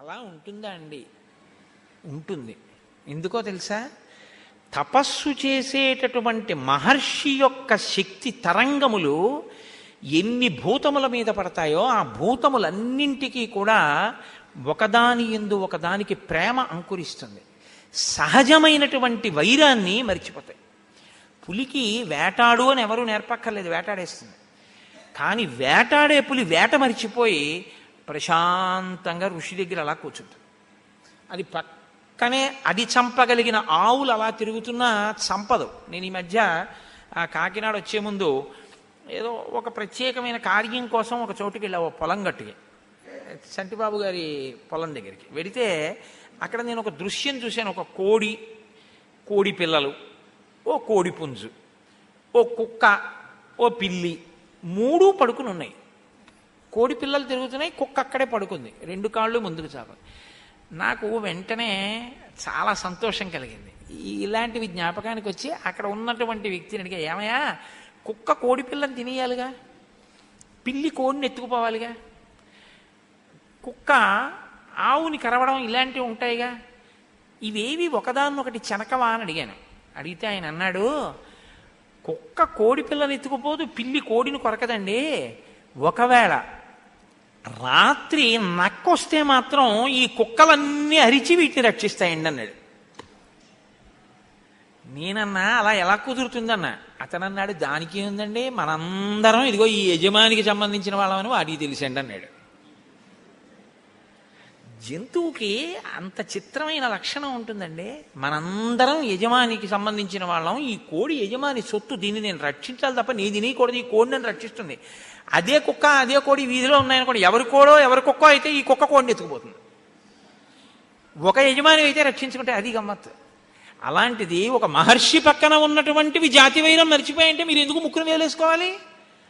అలా ఉంటుందా అండి? ఉంటుంది. ఎందుకో తెలుసా? తపస్సు చేసేటటువంటి మహర్షి యొక్క శక్తి తరంగములు ఎన్ని భూతముల మీద పడతాయో ఆ భూతములన్నింటికీ కూడా ఒకదాని ఎందు ఒకదానికి ప్రేమ అంకురిస్తుంది. సహజమైనటువంటి వైరాన్ని మరిచిపోతాయి. పులికి వేటాడు అని ఎవరూ నేర్పక్కర్లేదు వేటాడేస్తుంది. కానీ వేటాడే పులి వేట మరిచిపోయి ప్రశాంతంగా ఋషి దగ్గర అలా కూర్చుంటుంది అది పక్కనే అది చంపగలిగిన ఆవులు అలా తిరుగుతున్నా చంపదు. నేను ఈ మధ్య కాకినాడ వచ్చే ముందు ఏదో ఒక ప్రత్యేకమైన కార్యం కోసం ఒక చోటుకి వెళ్ళా ఓ పొలం గట్టుకి చంటిబాబు గారి పొలం దగ్గరికి. వెడితే అక్కడ నేను ఒక దృశ్యం చూశాను. ఒక కోడి కోడి పిల్లలు ఓ కోడి పుంజు ఓ కుక్క ఓ పిల్లి మూడు పడుకుని ఉన్నాయి కోడి పిల్లలు తిరుగుతున్నాయి కుక్క అక్కడే పడుకుంది. రెండు కాళ్ళు ముందుకు చాప. నాకు వెంటనే చాలా సంతోషం కలిగింది. ఇలాంటివి జ్ఞాపకానికి వచ్చి అక్కడ ఉన్నటువంటి వ్యక్తిని అడిగా ఏమయ్యా కుక్క కోడి పిల్లని తినేయాలిగా? పిల్లి కోడిని ఎత్తుకుపోవాలిగా? కుక్క ఆవుని కరవడం ఇలాంటివి ఉంటాయిగా? ఇవేవి ఒకదాన్నొకటి చెనకవా? అని అడిగాను. అడిగితే ఆయన అన్నాడు కుక్క కోడి పిల్లని ఎత్తుకుపోదు పిల్లి కోడిని కొరకదండి. ఒకవేళ రాత్రి నక్కొస్తే మాత్రం ఈ కుక్కలన్నీ అరిచి వీటిని రక్షిస్తాయండి అన్నాడు. నేనన్నా అలా ఎలా కుదురుతుందన్నా? అతను అన్నాడు దానికి ఏముందండి మనందరం ఇదిగో ఈ యజమానికి సంబంధించిన వాళ్ళమని వాడికి తెలిసండి అన్నాడు. జంతువుకి అంత చిత్రమైన లక్షణం ఉంటుందండి. మనందరం యజమానికి సంబంధించిన వాళ్ళం. ఈ కోడి యజమాని సొత్తు దీన్ని నేను రక్షించాలి తప్ప నీ తినకూడదు ఈ కోడి నేను రక్షిస్తుంది. అదే కుక్క అదే కోడి వీధిలో ఉన్నాయనుకోండి ఎవరి కోడో ఎవరి కుక్క అయితే ఈ కుక్క కోడిని ఎత్తుకుపోతుంది. ఒక యజమాని అయితే రక్షించుకుంటే అది గమ్మత్తు అలాంటిది ఒక మహర్షి పక్కన ఉన్నటువంటివి జాతి వైరం మర్చిపోయంటే మీరు ఎందుకు ముక్కును వేలేసుకోవాలి?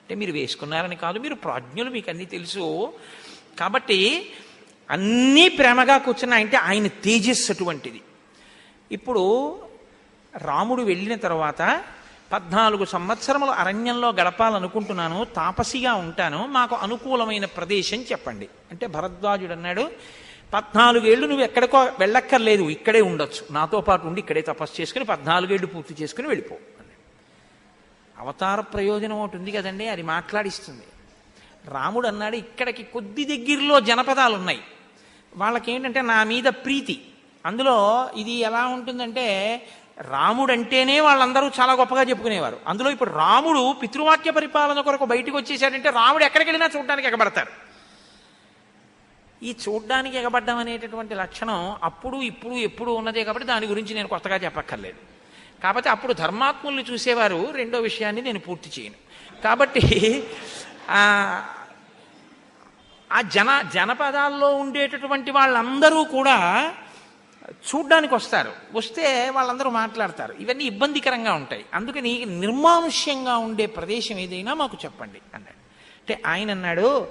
అంటే మీరు వేసుకున్నారని కాదు మీరు ప్రాజ్ఞులు మీకు అన్నీ తెలుసు. కాబట్టి అన్నీ ప్రేమగా కూర్చున్నాయంటే ఆయన తేజస్సు అటువంటిది. ఇప్పుడు రాముడు వెళ్ళిన తర్వాత పద్నాలుగు సంవత్సరములు అరణ్యంలో గడపాలనుకుంటున్నాను తాపసిగా ఉంటాను మాకు అనుకూలమైన ప్రదేశం చెప్పండి. అంటే భరద్వాజుడు అన్నాడు పద్నాలుగేళ్ళు నువ్వు ఎక్కడికో వెళ్ళక్కర్లేదు ఇక్కడే ఉండొచ్చు. నాతో పాటు ఉండి ఇక్కడే తపస్సు చేసుకుని పద్నాలుగేళ్ళు పూర్తి చేసుకుని వెళ్ళిపో అవతార ప్రయోజనం ఒకటి ఉంది కదండి అది మాట్లాడిస్తుంది. రాముడు అన్నాడు ఇక్కడికి కొద్ది దగ్గరలో జనపదాలు ఉన్నాయి వాళ్ళకేంటంటే నా మీద ప్రీతి. అందులో ఇది ఎలా ఉంటుందంటే రాముడు అంటేనే వాళ్ళందరూ చాలా గొప్పగా చెప్పుకునేవారు. అందులో ఇప్పుడు రాముడు పితృవాక్య పరిపాలన కొరకు బయటకు వచ్చేసాడంటే రాముడు ఎక్కడికి వెళ్ళినా చూడడానికి ఎగబడతారు. ఈ చూడ్డానికి ఎగబడ్డం అనేటటువంటి లక్షణం అప్పుడు ఇప్పుడు ఎప్పుడు ఉన్నదే కాబట్టి దాని గురించి నేను కొత్తగా చెప్పక్కర్లేదు. కాబట్టి అప్పుడు ధర్మాత్ముల్ని చూసేవారు రెండో విషయాన్ని నేను పూర్తి చేయను. కాబట్టి ఆ జన జనపదాల్లో ఉండేటటువంటి వాళ్ళందరూ కూడా చూడ్డానికి వస్తారు వస్తే వాళ్ళందరూ మాట్లాడతారు. ఇవన్నీ ఇబ్బందికరంగా ఉంటాయి. అందుకని నిర్మానుష్యంగా ఉండే ప్రదేశం ఏదైనా మాకు చెప్పండి అన్నాడు. అంటే ఆయన అన్నాడు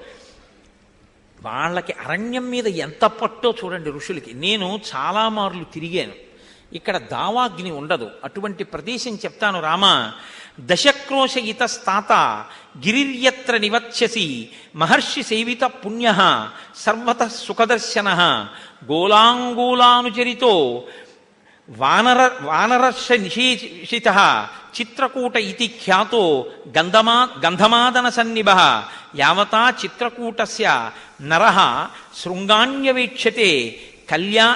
వాళ్ళకి అరణ్యం మీద ఎంత పట్టో చూడండి ఋషులకి. నేను చాలా మార్లు తిరిగాను. ఇక్కడ దావాగ్ని ఉండదు. అటువంటి ప్రదేశం చెప్తాను రామా. దశక్రోశ ఇతస్తాత గిరిర్యత్ర నివత్స్యసి మహర్షి సేవిత పుణ్య సర్వత సుఖదర్శన గోలాంగూలానుచరితో వానర వానరర్ష నిషేషిత చిత్రకూట ఇది ఖ్యాతో గంధమా గంధమాదన సన్నిభ యావతా చిత్రకూటస్య నర శృంగాణ్యవేక్షతే కళ్యా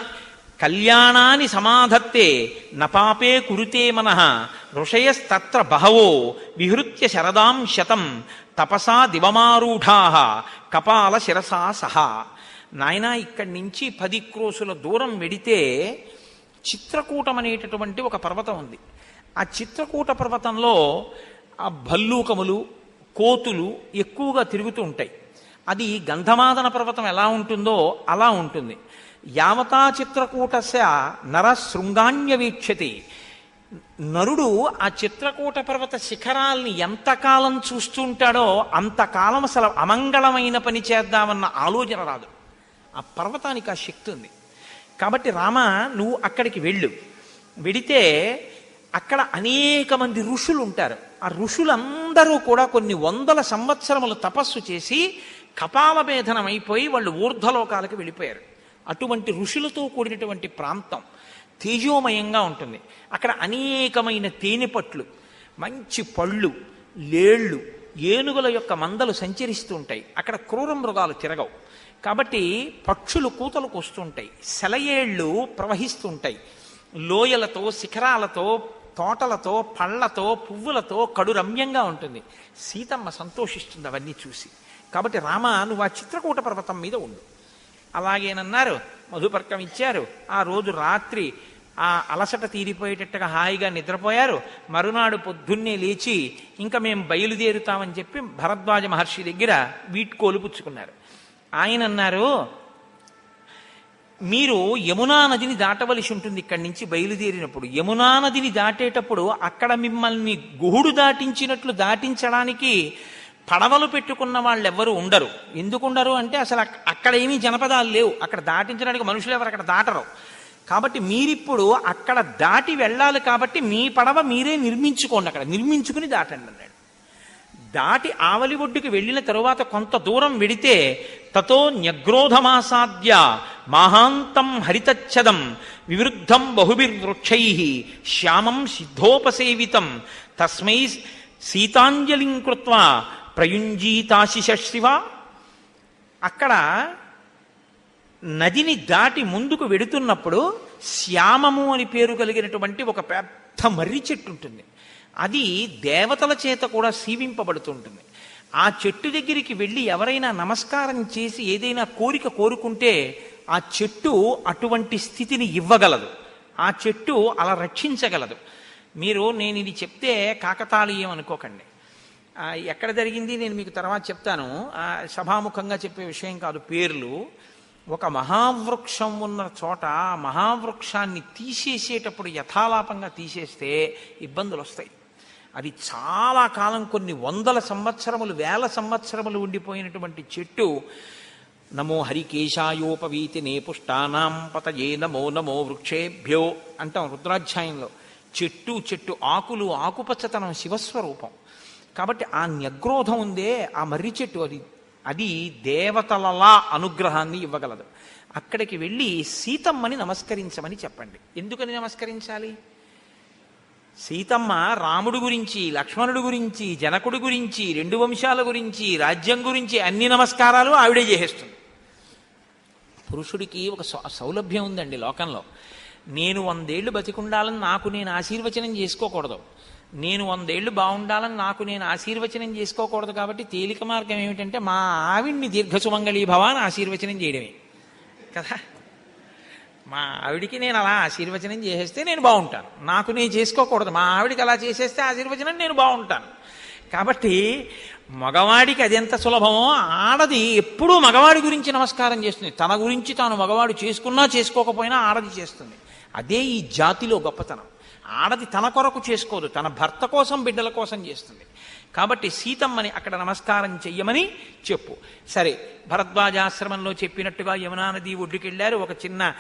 కళ్యాణాని సమాధత్తే నపాపే కురుతే మనః ఋషయస్తత్ర బహవో విహృత్య శరదాం శతం తపసా దివమారూఢా కపాల శిరసా సహా. నాయనా ఇక్కడి నుంచి పది క్రోసుల దూరం వెడితే చిత్రకూటం అనేటటువంటి ఒక పర్వతం ఉంది. ఆ చిత్రకూట పర్వతంలో ఆ భల్లూకములు కోతులు ఎక్కువగా తిరుగుతూ ఉంటాయి. అది గంధమాదన పర్వతం ఎలా ఉంటుందో అలా ఉంటుంది. యావతా చిత్రకూటస్య నర శృంగాణ్య వీక్షతి. నరుడు ఆ చిత్రకూట పర్వత శిఖరాల్ని ఎంతకాలం చూస్తుంటాడో అంతకాలం అసలు అమంగళమైన పని చేద్దామన్న ఆలోచన రాదు. ఆ పర్వతానికి ఆ శక్తి ఉంది. కాబట్టి రామ నువ్వు అక్కడికి వెళ్ళు. వెడితే అక్కడ అనేక మంది ఋషులు ఉంటారు. ఆ ఋషులందరూ కూడా కొన్ని వందల సంవత్సరములు తపస్సు చేసి కపాలభేదనం అయిపోయి వాళ్ళు ఊర్ధ్వలోకాలకు వెళ్ళిపోయారు. అటువంటి ఋషులతో కూడినటువంటి ప్రాంతం తేజోమయంగా ఉంటుంది. అక్కడ అనేకమైన తేనెపట్లు మంచి పళ్ళు లేళ్ళు ఏనుగుల యొక్క మందలు సంచరిస్తూ ఉంటాయి అక్కడ క్రూర మృగాలు తిరగవు. కాబట్టి పక్షులు కూతలకు వస్తుంటాయి. సెలయేళ్ళు ప్రవహిస్తుంటాయి. లోయలతో శిఖరాలతో తోటలతో పళ్ళతో పువ్వులతో కడు రమ్యంగా ఉంటుంది. సీతమ్మ సంతోషిస్తుంది అవన్నీ చూసి. కాబట్టి రామ నువ్వు ఆ చిత్రకూట పర్వతం మీద ఉండు. అలాగేనన్నారు. మధుపర్కం ఇచ్చారు. ఆ రోజు రాత్రి ఆ అలసట తీరిపోయేటట్టుగా హాయిగా నిద్రపోయారు. మరునాడు పొద్దున్నే లేచి ఇంకా మేము బయలుదేరుతామని చెప్పి భరద్వాజ మహర్షి దగ్గర వీట్కోలు పుచ్చుకున్నారు ఆయన అన్నారు మీరు యమునా నదిని దాటవలసి ఉంటుంది ఇక్కడి నుంచి బయలుదేరినప్పుడు. యమునా నదిని దాటేటప్పుడు అక్కడ మిమ్మల్ని గుహుడు దాటించినట్లు దాటించడానికి పడవలు పెట్టుకున్న వాళ్ళు ఎవ్వరూ ఉండరు. ఎందుకు ఉండరు అంటే అసలు అక్కడ ఏమీ జనపదాలు లేవు. అక్కడ దాటించడానికి మనుషులు ఎవరు అక్కడ దాటరు. కాబట్టి మీరిప్పుడు అక్కడ దాటి వెళ్ళాలి కాబట్టి మీ పడవ మీరే నిర్మించుకోండి అక్కడ. నిర్మించుకుని దాటండి అన్నాడు. దాటి ఆవలి ఒడ్డుకి వెళ్ళిన తరువాత కొంత దూరం వెడితే తతో న్యగ్రోధమాసాద్య మహాంతం హరితచ్చదం వివృద్ధం బహుభిర్వృక్షై శ్యామం సిద్ధోపసేవితం తస్మై సీతాంజలిం కృత్వా ప్రయుంజీతాశిష శివ. అక్కడ నదిని దాటి ముందుకు వెడుతున్నప్పుడు శ్యామము అని పేరు కలిగినటువంటి ఒక పెద్ద మర్రి చెట్టు ఉంటుంది. అది దేవతల చేత కూడా సీవింపబడుతుంటుంది. ఆ చెట్టు దగ్గరికి వెళ్ళి ఎవరైనా నమస్కారం చేసి ఏదైనా కోరిక కోరుకుంటే ఆ చెట్టు అటువంటి స్థితిని ఇవ్వగలదు. ఆ చెట్టు అలా రక్షించగలదు. మీరు నేను ఇది చెప్తే కాకతాళీయం అనుకోకండి. ఎక్కడ జరిగింది నేను మీకు తర్వాత చెప్తాను. సభాముఖంగా చెప్పే విషయం కాదు పేర్లు. ఒక మహావృక్షం ఉన్న చోట మహావృక్షాన్ని తీసేసేటప్పుడు యథాలాపంగా తీసేస్తే ఇబ్బందులు వస్తాయి అది చాలా కాలం కొన్ని వందల సంవత్సరములు వేల సంవత్సరములు ఉండిపోయినటువంటి చెట్టు. నమో హరికేశాయోపవీతి నే పుష్టానాం పతయే నమో నమో వృక్షేభ్యో అంటాం రుద్రాధ్యాయంలో. చెట్టు చెట్టు ఆకులు ఆకుపచ్చతనం శివస్వరూపం. కాబట్టి ఆ న్యగ్రోధం ఉందే ఆ మర్రి చెట్టు అది. అది దేవతలలా అనుగ్రహాన్ని ఇవ్వగలదు. అక్కడికి వెళ్ళి సీతమ్మని నమస్కరించమని చెప్పండి. ఎందుకని నమస్కరించాలి? సీతమ్మ రాముడు గురించి లక్ష్మణుడు గురించి జనకుడు గురించి రెండు వంశాల గురించి రాజ్యం గురించి అన్ని నమస్కారాలు ఆవిడే చేసేస్తుంది. పురుషుడికి ఒక సౌ- సౌలభ్యం ఉందండి లోకంలో. నేను వందేళ్ళు బతికుండాలని నాకు నేను ఆశీర్వచనం చేసుకోకూడదు. నేను వందేళ్ళు బాగుండాలని నాకు నేను ఆశీర్వచనం చేసుకోకూడదు కాబట్టి తేలిక మార్గం ఏమిటంటే మా ఆవిడ్ని దీర్ఘసుమంగళీ భవాన్ని ఆశీర్వచనం చేయడమే. కదా? మా ఆవిడికి నేను అలా ఆశీర్వచనం చేసేస్తే నేను బాగుంటాను. నాకు నేను చేసుకోకూడదు. మా ఆవిడికి అలా చేసేస్తే ఆశీర్వచనం నేను బాగుంటాను. కాబట్టి మగవాడికి అది ఎంత సులభమో ఆడది ఎప్పుడూ మగవాడి గురించి నమస్కారం చేస్తుంది. తన గురించి తాను మగవాడు చేసుకున్నా చేసుకోకపోయినా ఆడది చేస్తుంది. అదే ఈ జాతిలో గొప్పతనం. ఆడది తన కొరకు చేసుకోదు తన భర్త కోసం బిడ్డల కోసం చేస్తుంది. కాబట్టి సీతమ్మని అక్కడ నమస్కారం చెయ్యమని చెప్పు. సరే భరద్వాజాశ్రమంలో చెప్పినట్టుగా యమునా నది ఒడ్డుకెళ్ళారు. ఒక చిన్న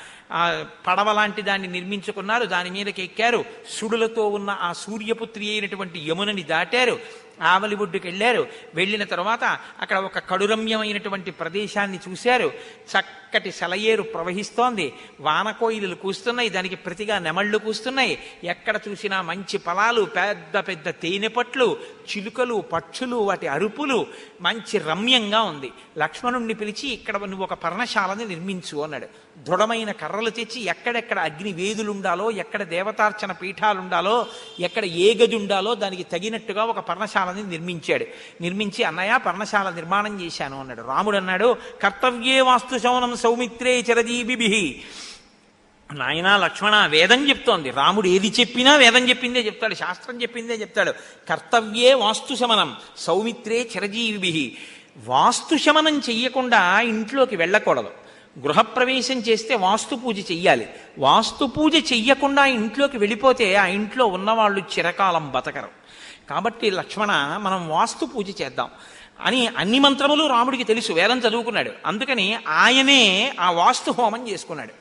పడవ లాంటి దాన్ని నిర్మించుకున్నారు. దాని మీదకి ఎక్కారు. సుడులతో ఉన్న ఆ సూర్యపుత్రి అయినటువంటి యమునని దాటారు. ఆవలి ఒడ్డుకు వెళ్ళారు వెళ్ళిన తర్వాత అక్కడ ఒక కడురమ్యమైనటువంటి ప్రదేశాన్ని చూశారు. చక్క చక్కటి సెలయేరు ప్రవహిస్తోంది. వానకోయిలు కూస్తున్నాయి. దానికి ప్రతిగా నెమళ్ళు కూస్తున్నాయి. ఎక్కడ చూసినా మంచి పొలాలు పెద్ద పెద్ద తేనెపట్లు చిలుకలు పక్షులు వాటి అరుపులు. మంచి రమ్యంగా ఉంది. లక్ష్మణుణ్ణి పిలిచి ఇక్కడ నువ్వు ఒక పర్ణశాలని నిర్మించు అన్నాడు. దృఢమైన కర్రలు తెచ్చి ఎక్కడెక్కడ అగ్ని వేదులుండాలో ఎక్కడ దేవతార్చన పీఠాలుండాలో ఎక్కడ ఏ గది ఉండాలో దానికి తగినట్టుగా ఒక పర్ణశాలని నిర్మించాడు. నిర్మించి అన్నయ్య పర్ణశాల నిర్మాణం చేశాను అన్నాడు. రాముడు అన్నాడు కర్తవ్యే వాస్తు శవనం సౌమిత్రే చిరజీవిభి. నాయన లక్ష్మణ వేదం చెప్తోంది. రాముడు ఏది చెప్పినా వేదం చెప్పిందే చెప్తాడు శాస్త్రం చెప్పిందే చెప్తాడు. కర్తవ్యే వాస్తు శమనం సౌమిత్రే చిరజీవిభి. వాస్తు శమనం చెయ్యకుండా ఇంట్లోకి వెళ్ళకూడదు. గృహప్రవేశం చేస్తే వాస్తు పూజ చెయ్యాలి. వాస్తు పూజ చెయ్యకుండా ఇంట్లోకి వెళ్ళిపోతే ఆ ఇంట్లో ఉన్నవాళ్ళు చిరకాలం బతకరు. కాబట్టి లక్ష్మణ మనం వాస్తు పూజ చేద్దాం. అని అన్ని మంత్రములు రాముడికి తెలుసు. వేదం చదువుకున్నాడు. అందుకని ఆయనే ఆ వాస్తు హోమం చేసుకున్నాడు.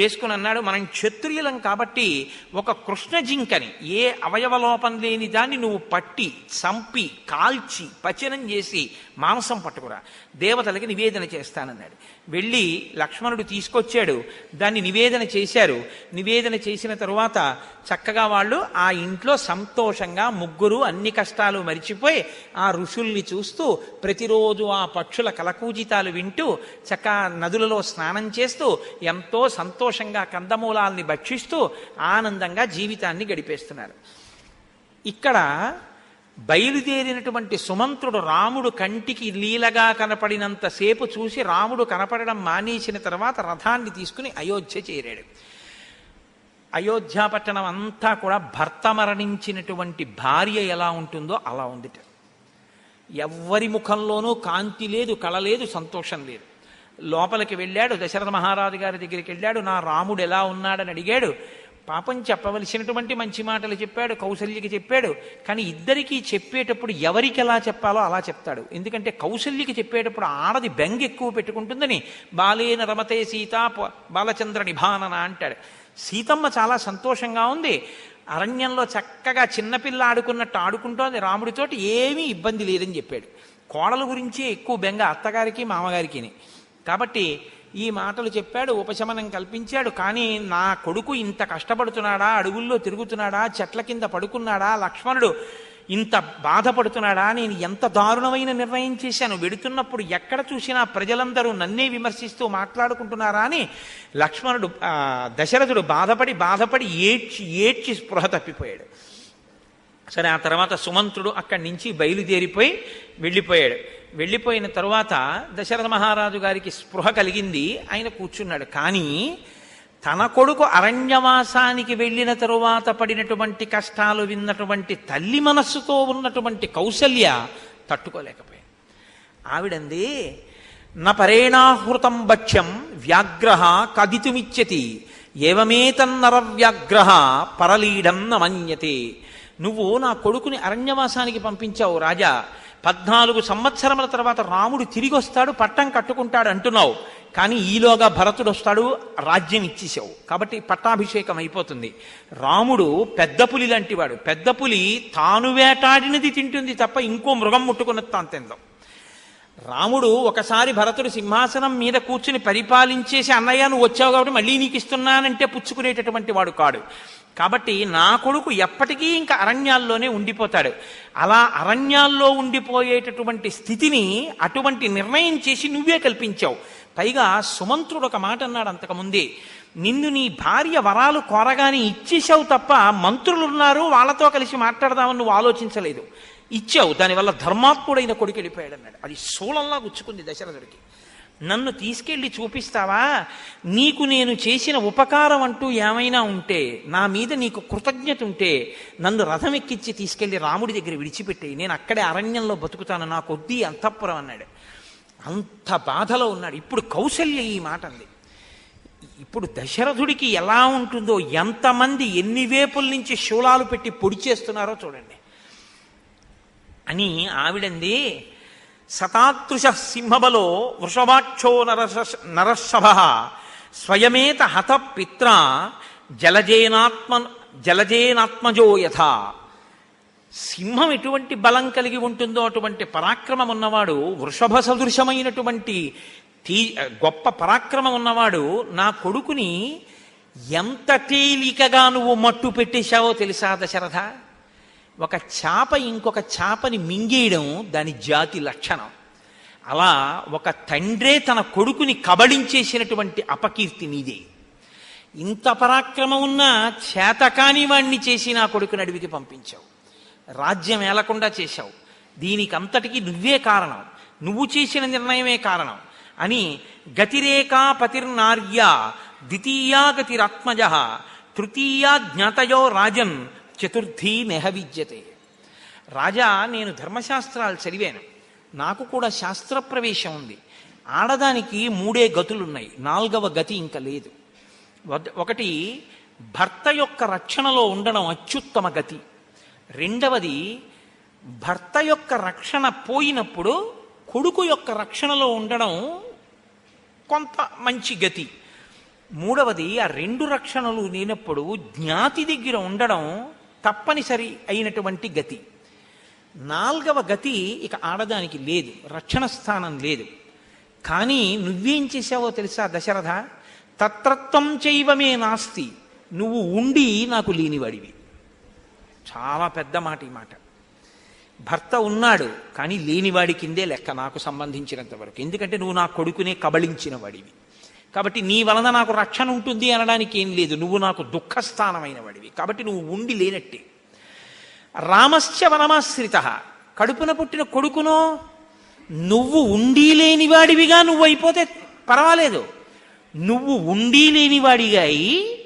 చేసుకుని అన్నాడు మనం క్షత్రియులం కాబట్టి ఒక కృష్ణ జింకని ఏ అవయవలోపం లేని దాన్ని నువ్వు పట్టి చంపి కాల్చి పచనం చేసి మాంసం పట్టుకురా. దేవతలకి నివేదన చేస్తానన్నాడు. వెళ్ళి లక్ష్మణుడు తీసుకొచ్చాడు. దాన్ని నివేదన చేశారు. నివేదన చేసిన తరువాత చక్కగా వాళ్ళు ఆ ఇంట్లో సంతోషంగా ముగ్గురు అన్ని కష్టాలు మరిచిపోయి ఆ ఋషుల్ని చూస్తూ ప్రతిరోజు ఆ పక్షుల కలకూజితాలు వింటూ చక్క నదులలో స్నానం చేస్తూ ఎంతో సంతోషంగా కందమూలాల్ని భక్షిస్తూ ఆనందంగా జీవితాన్ని గడిపేస్తున్నారు. ఇక్కడ బయలుదేరినటువంటి సుమంత్రుడు రాముడు కంటికి లీలగా కనపడినంతసేపు చూసి రాముడు కనపడడం మానేసిన తర్వాత రథాన్ని తీసుకుని అయోధ్య చేరాడు. అయోధ్యాపట్టణం అంతా కూడా భర్త మరణించినటువంటి భార్య ఎలా ఉంటుందో అలా ఉందిట. ఎవ్వరి ముఖంలోనూ కాంతి లేదు కళ లేదు సంతోషం లేదు. లోపలికి వెళ్ళాడు దశరథ మహారాజు గారి దగ్గరికి వెళ్ళాడు నా రాముడు ఎలా ఉన్నాడని అడిగాడు. పాపం చెప్పవలసినటువంటి మంచి మాటలు చెప్పాడు కౌసల్యకి చెప్పాడు. కానీ ఇద్దరికీ చెప్పేటప్పుడు ఎవరికి ఎలా చెప్పాలో అలా చెప్తాడు. ఎందుకంటే కౌసల్యకి చెప్పేటప్పుడు ఆడది బెంగ ఎక్కువ పెట్టుకుంటుందని బాలేన రమతే సీత బాలచంద్ర నిభానన అంటాడు. సీతమ్మ చాలా సంతోషంగా ఉంది. అరణ్యంలో చక్కగా చిన్నపిల్ల ఆడుకున్నట్టు ఆడుకుంటోంది రాముడితోటి ఏమీ ఇబ్బంది లేదని చెప్పాడు. కోడల గురించి ఎక్కువ బెంగ అత్తగారికి మామగారికి కాబట్టి ఈ మాటలు చెప్పాడు ఉపశమనం కల్పించాడు కానీ నా కొడుకు ఇంత కష్టపడుతున్నాడా అడవుల్లో తిరుగుతున్నాడా చెట్ల కింద పడుకున్నాడా లక్ష్మణుడు ఇంత బాధపడుతున్నాడా నేను ఎంత దారుణమైన నిర్ణయం చేశాను వెడుతున్నప్పుడు ఎక్కడ చూసినా ప్రజలందరూ నన్నే విమర్శిస్తూ మాట్లాడుకుంటున్నారా అని లక్ష్మణుడు దశరథుడు బాధపడి బాధపడి ఏడ్చి ఏడ్చి స్పృహ తప్పిపోయాడు. సరే ఆ తర్వాత సుమంత్రుడు అక్కడి నుంచి బయలుదేరిపోయి వెళ్ళిపోయాడు. వెళ్ళిపోయిన తరువాత దశరథ మహారాజు గారికి స్పృహ కలిగింది. ఆయన కూర్చున్నాడు. కానీ తన కొడుకు అరణ్యవాసానికి వెళ్ళిన తరువాత పడినటువంటి కష్టాలు విన్నటువంటి తల్లి మనస్సుతో ఉన్నటువంటి కౌసల్య తట్టుకోలేకపోయింది. ఆవిడంది న పరేణాహృతం భక్ష్యం వ్యాగ్రహ కదితుమిచ్చతి ఏవమేతన్నర వ్యాగ్రహ పరలీడం నమన్యతే. నువ్వు నా కొడుకుని అరణ్యవాసానికి పంపించావు రాజా పద్నాలుగు సంవత్సరముల తర్వాత రాముడు తిరిగి వస్తాడు పట్టం కట్టుకుంటాడు అంటున్నావు. కానీ ఈలోగా భరతుడు వస్తాడు రాజ్యం ఇచ్చేసావు. కాబట్టి పట్టాభిషేకం అయిపోతుంది. రాముడు పెద్ద పులి లాంటివాడు. పెద్ద పులి తాను వేటాడినది తింటుంది తప్ప ఇంకో మృగం ముట్టుకున్నది తాను తిందాం రాముడు ఒకసారి భరతుడు సింహాసనం మీద కూర్చుని పరిపాలించేసి అన్నయ్య నువ్వు వచ్చావు కాబట్టి మళ్ళీ నీకు ఇస్తున్నానంటే పుచ్చుకునేటటువంటి వాడు కాడు. కాబట్టి నా కొడుకు ఎప్పటికీ ఇంకా అరణ్యాల్లోనే ఉండిపోతాడు. అలా అరణ్యాల్లో ఉండిపోయేటటువంటి స్థితిని అటువంటి నిర్ణయం చేసి నువ్వే కల్పించావు. పైగా సుమంత్రుడు ఒక మాట అన్నాడు అంతకుముందే నిన్ను నీ భార్య వరాలు కోరగానే ఇచ్చేసావు తప్ప మంత్రులు ఉన్నారు వాళ్ళతో కలిసి మాట్లాడదామని నువ్వు ఆలోచించలేదు. ఇచ్చావు దానివల్ల ధర్మాత్ముడైన కొడుకు వెళ్ళిపోయాడు అన్నాడు. అది శూలంలా గుచ్చుకుంది దశరథుడికి. నన్ను తీసుకెళ్ళి చూపిస్తావా? నీకు నేను చేసిన ఉపకారం అంటూ ఏమైనా ఉంటే నా మీద నీకు కృతజ్ఞత ఉంటే నన్ను రథం ఎక్కించి తీసుకెళ్ళి రాముడి దగ్గర విడిచిపెట్టి నేను అక్కడే అరణ్యంలో బతుకుతాను నా కొద్దీ అంతఃపురం అన్నాడు. అంత బాధలో ఉన్నాడు. ఇప్పుడు కౌశల్య ఈ మాట అంది. ఇప్పుడు దశరథుడికి ఎలా ఉంటుందో ఎంతమంది ఎన్ని వేపుల నుంచి శూలాలు పెట్టి పొడి చేస్తున్నారో చూడండి. అని ఆవిడంది సతాతృష సింహబలో వృషభాక్షో నరస నరసభ స్వయమేత హత పిత్ర జలజేనాత్మ జలజేనాత్మజో యథ. సింహం ఎటువంటి బలం కలిగి ఉంటుందో అటువంటి పరాక్రమం ఉన్నవాడు వృషభ సదృశమైనటువంటి తీ గొప్ప పరాక్రమం ఉన్నవాడు నా కొడుకుని ఎంత తేలికగా నువ్వు మట్టు పెట్టేశావో తెలుసా దశరథ? ఒక చేప ఇంకొక చేపని మింగేయడం దాని జాతి లక్షణం. అలా ఒక తండ్రే తన కొడుకుని కబళించేసినటువంటి అపకీర్తి నీదే. ఇంత పరాక్రమం ఉన్నా చేతకాని వాణ్ణి చేసి నా కొడుకుని అడవికి పంపించావు. రాజ్యం ఏలకుండా చేశావు. దీనికి అంతటికీ నువ్వే కారణం. నువ్వు చేసిన నిర్ణయమే కారణం. అని గతిరేకా పతిర్నార్య ద్వితీయా గతిరాత్మజ తృతీయా జ్ఞాతయో రాజన్ చతుర్థీ నెహ విద్యతే. రాజా నేను ధర్మశాస్త్రాలు చదివాను. నాకు కూడా శాస్త్ర ప్రవేశం ఉంది. ఆడదానికి మూడే గతులున్నాయి. నాలుగవ గతి ఇంకా లేదు. ఒకటి భర్త యొక్క రక్షణలో ఉండడం అత్యుత్తమ గతి. రెండవది భర్త యొక్క రక్షణ పోయినప్పుడు కొడుకు యొక్క రక్షణలో ఉండడం కొంత మంచి గతి. మూడవది ఆ రెండు రక్షణలు లేనప్పుడు జ్ఞాతి దగ్గర ఉండడం తప్పనిసరి అయినటువంటి గతి. నాల్గవ గతి ఇక ఆడదానికి లేదు రక్షణ స్థానం లేదు. కానీ నువ్వేం చేశావో తెలుసా దశరథ? తత్రత్వం చైవమే నాస్తి నువ్వు ఉండి నాకు లేనివాడివి. చాలా పెద్ద మాట ఈ మాట. భర్త ఉన్నాడు కానీ లేనివాడి కిందే లెక్క నాకు సంబంధించినంత వరకు. ఎందుకంటే నువ్వు నా కొడుకునే కబళించిన వాడివి. కాబట్టి నీ వలన నాకు రక్షణ ఉంటుంది అనడానికి ఏం లేదు. నువ్వు నాకు దుఃఖస్థానమైన వాడివి కాబట్టి నువ్వు ఉండి లేనట్టే. రామశ్చ వనమాశ్రిత. కడుపున పుట్టిన కొడుకునో నువ్వు ఉండి లేనివాడివిగా నువ్వు అయిపోతే పర్వాలేదు. నువ్వు ఉండి లేనివాడిగా అయి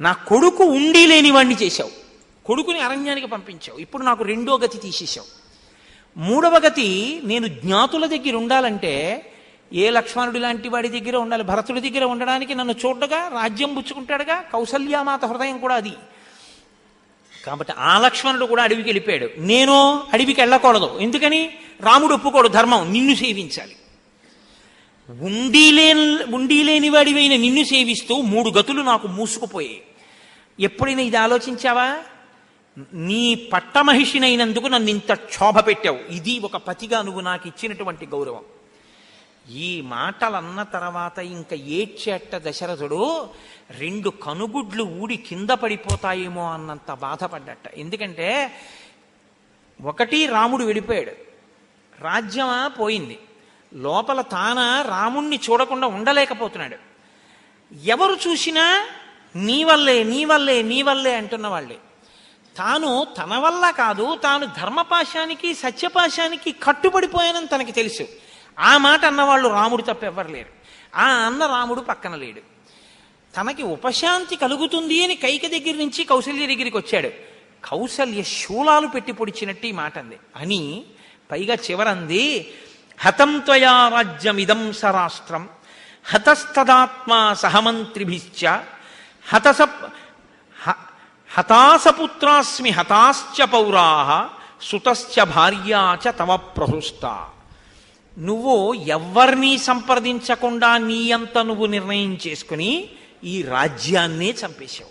నా కొడుకు ఉండి లేనివాడిని చేశావు. కొడుకుని అరణ్యానికి పంపించావు. ఇప్పుడు నాకు రెండో గతి తీసేశావు. మూడవ గతి నేను జ్ఞాతుల దగ్గర ఉండాలంటే ఏ లక్ష్మణుడి లాంటి వాడి దగ్గర ఉండాలి? భరతుడి దగ్గర ఉండడానికి నన్ను చూడగా రాజ్యం పుచ్చుకుంటాడుగా కౌసల్యామాత హృదయం కూడా అది. కాబట్టి ఆ లక్ష్మణుడు కూడా అడవికి వెళ్ళిపోయాడు. నేను అడవికి వెళ్ళకూడదు. ఎందుకని? రాముడు ఒప్పుకోడు ధర్మం. నిన్ను సేవించాలి. ఉండీలే ఉండీలేని వాడివైన నిన్ను సేవిస్తూ మూడు గతులు నాకు మూసుకుపోయాయి. ఎప్పుడైనా ఇది ఆలోచించావా? నీ పట్టమహిషినైనందుకు నన్ను ఇంత క్షోభ పెట్టావు. ఇది ఒక పతిగా నువ్వు నాకు ఇచ్చినటువంటి గౌరవం. ఈ మాటలన్న తర్వాత ఇంకా ఏడ్చేట దశరథుడు రెండు కనుగుడ్లు ఊడి కింద పడిపోతాయేమో అన్నంత బాధపడ్డట. ఎందుకంటే ఒకటి రాముడు వెళ్ళిపోయాడు. రాజ్యమా పోయింది. లోపల తాన రాముణ్ణి చూడకుండా ఉండలేకపోతున్నాడు. ఎవరు చూసినా నీ వల్లే నీ వల్లే నీ వల్లే అంటున్న వాళ్ళే. తాను తన వల్ల కాదు తాను ధర్మపాశానికి సత్యపాశానికి కట్టుబడిపోయానని తనకి తెలుసు. ఆ మాట అన్నవాళ్ళు రాముడు తప్ప ఎవ్వరు లేరు. ఆ అన్న రాముడు పక్కన లేడు. తనకి ఉపశాంతి కలుగుతుంది అని కైక దగ్గర నుంచి కౌశల్య దగ్గరికి వచ్చాడు. కౌసల్య శూలాలు పెట్టి పొడిచినట్టు ఈ మాట అంది. అని పైగా చివరంది హతం త్వయా రాజ్యమిదం సరాష్ట్రం హతస్తదాత్మా సహమంత్రిభిశ్చ హతస హతాసపుత్రాస్మి హతాశ్చ పౌరా సుతశ్చ భార్యా చ తవ ప్రహృష్ట. నువ్వు ఎవరిని సంప్రదించకుండా నీ అంత నువ్వు నిర్ణయం చేసుకుని ఈ రాజ్యాన్నే చంపేశావు.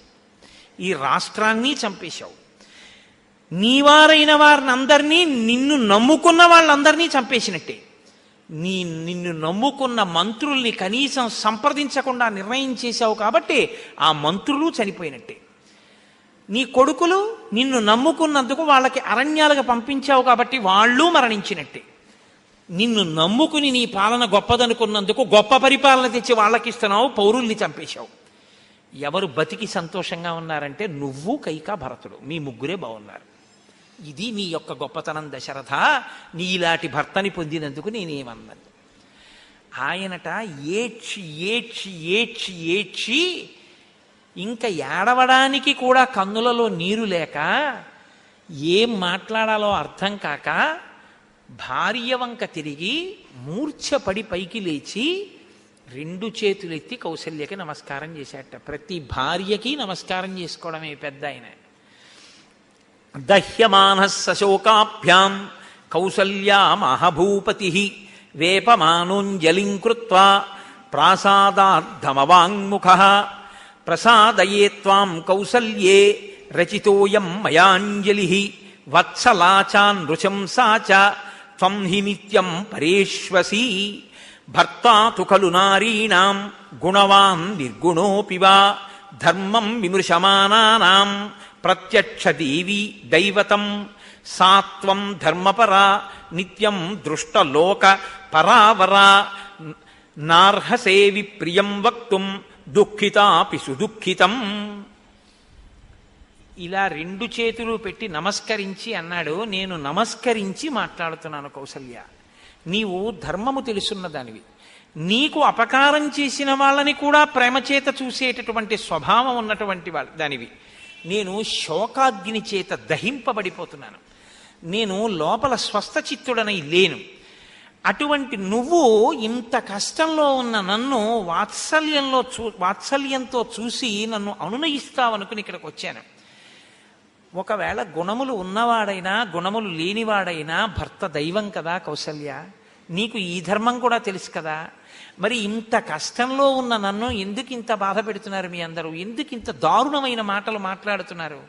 ఈ రాష్ట్రాన్ని చంపేశావు. నీవారైన వారిని అందరినీ నిన్ను నమ్ముకున్న వాళ్ళందరినీ చంపేసినట్టే. నీ నిన్ను నమ్ముకున్న మంత్రుల్ని కనీసం సంప్రదించకుండా నిర్ణయం చేశావు కాబట్టి ఆ మంత్రులు చనిపోయినట్టే. నీ కొడుకులు నిన్ను నమ్ముకున్నందుకు వాళ్ళకి అరణ్యాలుగా పంపించావు కాబట్టి వాళ్ళు మరణించినట్టే. నిన్ను నమ్ముకుని నీ పాలన గొప్పదనుకున్నందుకు గొప్ప పరిపాలన తెచ్చి వాళ్ళకిస్తున్నావు పౌరుల్ని చంపేశావు. ఎవరు బతికి సంతోషంగా ఉన్నారంటే నువ్వు కైకా భరతుడు. మీ ముగ్గురే బాగున్నారు. ఇది నీ యొక్క గొప్పతనం దశరథ నీలాంటి భర్తని పొందినందుకు నేనేమన్నాను. ఆయనట ఏడ్చి ఏడ్చి ఏడ్చి ఏడ్చి ఇంకా ఏడవడానికి కూడా కన్నులలో నీరు లేక ఏం మాట్లాడాలో అర్థం కాక భార్య వంక తిరిగి మూర్ఛపడి పైకి లేచి రెండు చేతులెత్తి కౌశల్యకి నమస్కారం చేశాట ప్రతి భార్యకి నమస్కారం చేసుకోవడమే పెద్ద ఆయన. దహ్యమాన సశోకాభ్యాం కౌసల్యా మహభూపతి వేపమానోంజలింకృత్వా ప్రాసాదార్థమవాంగ్ముఖ ప్రసాదయే త్వాం కౌసల్యే రచితోయం మయాంజలి వత్సలాచాన్ నృశంసా చ త్వం హి నిత్యం పరేష్వసి భర్తాతు ఖలు నారీణాం గుణవాన్ నిర్గుణోపి వా. ధర్మం విమృశమానానాం ప్రత్యక్ష దేవి దైవతం. సాత్వం ధర్మపరా నిత్యం దృష్టలోక పరావరా. నార్హసే విప్రియం వక్తుం దుఃఖితాపి సుదుఃఖితం. ఇలా రెండు చేతులు పెట్టి నమస్కరించి అన్నాడు నేను నమస్కరించి మాట్లాడుతున్నాను కౌసల్య. నీవు ధర్మము తెలుసున్న దానివి. నీకు అపకారం చేసిన వాళ్ళని కూడా ప్రేమ చేత చూసేటటువంటి స్వభావం ఉన్నటువంటి వాళ్ళ దానివి. నేను శోకాగ్ని చేత దహింపబడిపోతున్నాను. నేను లోపల స్వస్థచిత్తుడనై లేను. అటువంటి నువ్వు ఇంత కష్టంలో ఉన్న నన్ను వాత్సల్యంలో చూ వాత్సల్యంతో చూసి నన్ను అనునయిస్తావనుకుని ఇక్కడికి వచ్చాను ఒకవేళ గుణములు ఉన్నవాడైనా గుణములు లేనివాడైనా భర్త దైవం కదా కౌసల్య నీకు ఈ ధర్మం కూడా తెలుసు కదా. మరి ఇంత కష్టంలో ఉన్న నన్ను ఎందుకు ఇంత బాధ పెడుతున్నారు మీ అందరూ? ఎందుకు ఇంత దారుణమైన మాటలు మాట్లాడుతున్నారు?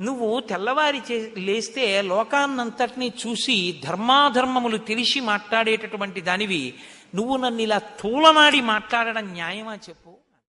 నువ్వు తెల్లవారి చే లేస్తే లోకాన్నంతటినీ చూసి ధర్మాధర్మములు తెలిసి మాట్లాడేటటువంటి దానివి. నువ్వు నన్ను ఇలా తూలనాడి మాట్లాడడం న్యాయమా చెప్పు?